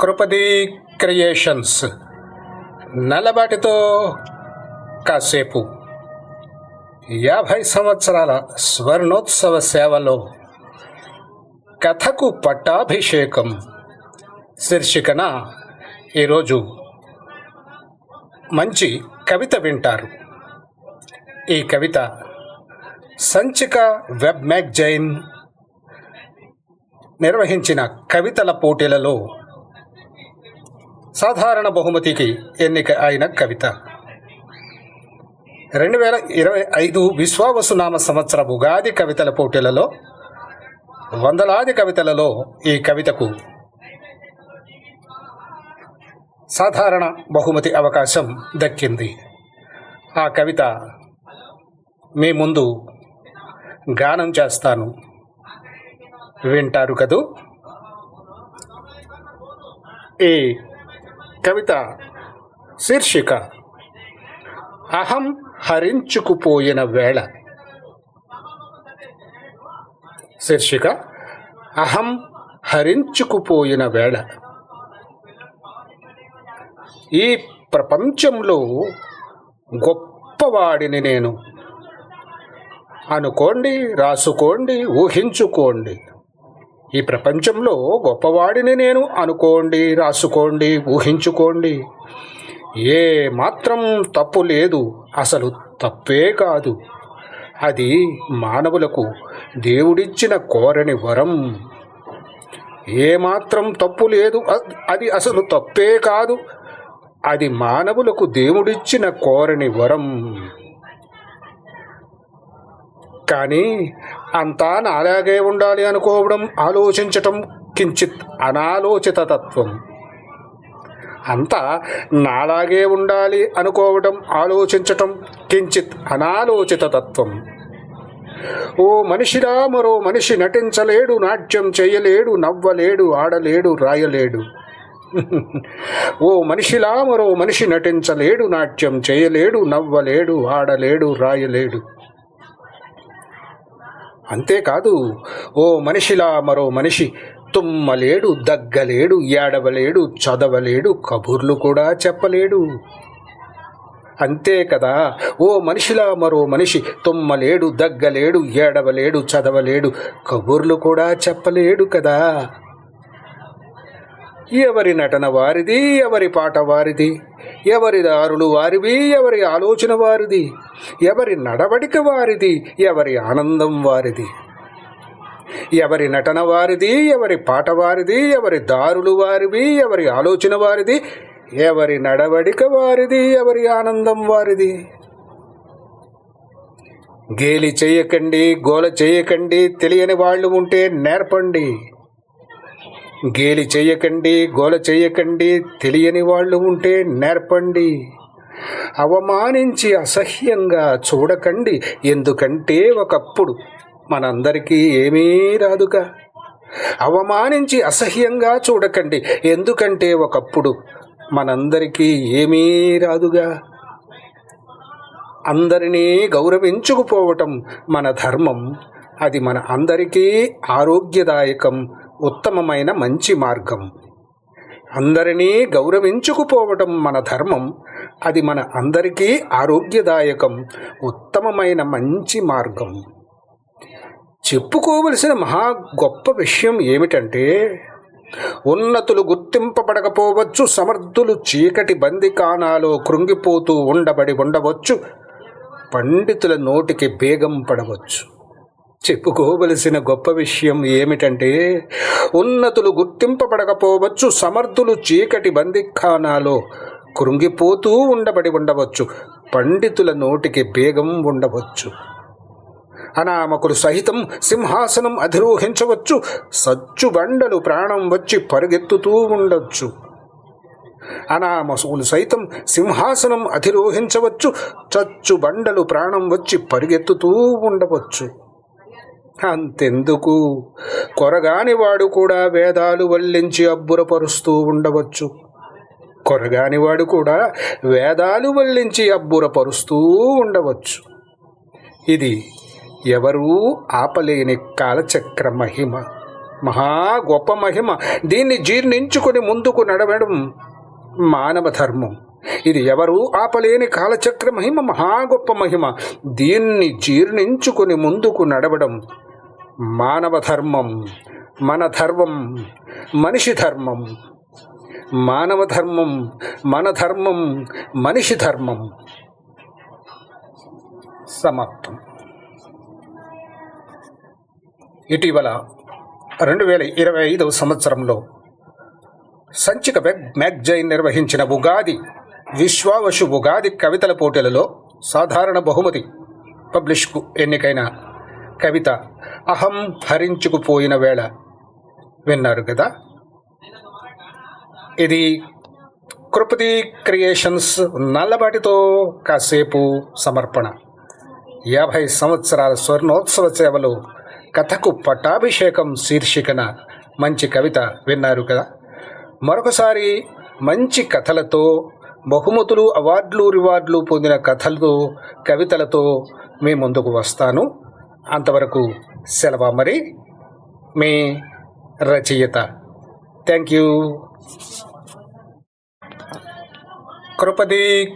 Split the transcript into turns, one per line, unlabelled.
కృపది creations. నల్లబాటితో కాసేపు. యాభై సంవత్సరాల స్వర్ణోత్సవ సేవలో కథకు పట్టాభిషేకం. శీర్షికన ఈరోజు మంచి కవిత వింటారు. ఈ కవిత సంచిక వెబ్ మ్యాగజైన్ నిర్వహించిన కవితల పోటీలలో సాధారణ బహుమతికి ఎన్నిక అయిన కవిత. రెండు వేల ఇరవై ఐదు విశ్వావసునామ సంవత్సర ఉగాది కవితల పోటీలలో వందలాది కవితలలో ఈ కవితకు సాధారణ బహుమతి అవకాశం దక్కింది. ఆ కవిత మీ ముందు గానం చేస్తాను. వింటారు కదూ? ఈ కవిత శీర్షిక. అహం హరించుకుపోయిన వేళ. శీర్షిక. అహం హరించుకుపోయిన వేళ. ఈ ప్రపంచంలో గొప్పవాడిని నేను. అనుకోండి రాసుకోండి ఊహించుకోండి. ఈ ప్రపంచంలో గొప్పవాడిని నేను అనుకోండి రాసుకోండి ఊహించుకోండి. ఏ మాత్రం తప్పు లేదు అసలు తప్పే కాదు. అది మానవులకు దేవుడిచ్చిన కోరని వరం. ఏ మాత్రం తప్పు లేదు అది అసలు తప్పే కాదు. అది మానవులకు దేవుడిచ్చిన కోరని వరం. కానీ అంతా నాలాగే ఉండాలి అనుకోవడం ఆలోచించటం కించిత్ అనాలోచిత తత్వం. అంతా నాలాగే ఉండాలి అనుకోవడం ఆలోచించటం కించిత్ అనాలోచిత తత్వం. ఓ మనిషిరా మరో మనిషి నటించలేడు నాట్యం చేయలేడు నవ్వలేడు ఆడలేడు రాయలేడు. ఓ మనిషిలా మరో మనిషి నటించలేడు నాట్యం చేయలేడు నవ్వలేడు ఆడలేడు రాయలేడు. అంతేకాదు ఓ మనిషిలా మరో మనిషి తుమ్మలేడు దగ్గలేడు ఏడవలేడు చదవలేడు కబుర్లు కూడా చెప్పలేడు. అంతే కదా ఓ మనిషిలా మరో మనిషి తుమ్మలేడు దగ్గలేడు ఏడవలేడు చదవలేడు కబుర్లు కూడా చెప్పలేడు కదా. ఎవరి నటన వారిది ఎవరి పాట వారిది? ఎవరి దారులు వారివి ఎవరి ఆలోచన వారిది? ఎవరి నడవడిక వారిది ఎవరి ఆనందం వారిది? ఎవరి నటన వారిది ఎవరి పాట వారిది ఎవరి దారులు వారివి ఎవరి ఆలోచన వారిది? ఎవరి నడవడిక వారిది ఎవరి ఆనందం వారిది? గేలి చేయకండి గోల చేయకండి తెలియని వాళ్ళు ఉంటే నేర్పండి. గేలి చేయకండి గోల చేయకండి తెలియని వాళ్ళు ఉంటే నేర్పండి. అవమానించి అసహ్యంగా చూడకండి ఎందుకంటే ఒకప్పుడు మనందరికీ ఏమీ రాదుగా. అవమానించి అసహ్యంగా చూడకండి ఎందుకంటే ఒకప్పుడు మనందరికీ ఏమీ రాదుగా. అందరినీ గౌరవించుకుపోవటం మన ధర్మం అది మన అందరికీ ఆరోగ్యదాయకం ఉత్తమమైన మంచి మార్గం. అందరినీ గౌరవించుకుపోవటం మన ధర్మం. అది మన అందరికీ ఆరోగ్యదాయకం ఉత్తమమైన మంచి మార్గం. చెప్పుకోవలసిన మహా గొప్ప విషయం ఏమిటంటే ఉన్నతులు గుర్తింపబడకపోవచ్చు సమర్థులు చీకటి బందికానాలో కృంగిపోతూ ఉండబడి ఉండవచ్చు పండితుల నోటికి బేగం పడవచ్చు. చెప్పుకోవలసిన గొప్ప విషయం ఏమిటంటే ఉన్నతులు గుర్తింపబడకపోవచ్చు సమర్థులు చీకటి బందిఖానాలో కృంగిపోతూ ఉండబడి ఉండవచ్చు పండితుల నోటికి బేగం ఉండవచ్చు. అనామకులు సహితం సింహాసనం అధిరోహించవచ్చు సచ్చుబండలు ప్రాణం వచ్చి పరుగెత్తుతూ ఉండొచ్చు. అనామసులు సైతం సింహాసనం అధిరోహించవచ్చు చచ్చు బండలు ప్రాణం వచ్చి పరిగెత్తుతూ ఉండవచ్చు. అంతెందుకు కొరగాని వాడు కూడా వేదాలు వల్లించి అబ్బురపరుస్తూ ఉండవచ్చు. కొరగాని వాడు కూడా వేదాలు వల్లించి అబ్బురపరుస్తూ ఉండవచ్చు. ఇది ఎవరూ ఆపలేని కాలచక్ర మహిమ మహా గొప్ప మహిమ. దీన్ని జీర్ణించుకొని ముందుకు నడవడం మానవ ధర్మం. ఇది ఎవరు ఆపలేని కాలచక్ర మహిమ మహా గొప్ప మహిమ. దీన్ని జీర్ణించుకొని ముందుకు నడవడం మానవ ధర్మం మన ధర్మం మనిషి ధర్మం మానవ ధర్మం మన ధర్మం మనిషి ధర్మం సమాప్తం. ఇటీవల రెండు వేల ఇరవై ఐదవ సంవత్సరంలో సంచిక వెబ్ మ్యాగ్జైన్ నిర్వహించిన ఉగాది విశ్వావశు ఉగాది కవితల పోటీలలో సాధారణ బహుమతి. పబ్లిష్కు ఎన్నికైన కవిత అహం హరించుకుపోయిన వేళ విన్నారు కదా? ఇది కృపతి క్రియేషన్స్ నల్లబాటితో కాసేపు సమర్పణ. యాభై సంవత్సరాల స్వర్ణోత్సవ సేవలు కథకు పట్టాభిషేకం శీర్షికన మంచి కవిత విన్నారు కదా? మరొకసారి మంచి కథలతో బహుమతులు అవార్డులు రివార్డులు పొందిన కథలతో కవితలతో మీ ముందుకు వస్తాను. అంతవరకు సెలవా మరి? మీ రచయిత. Thank you కృపది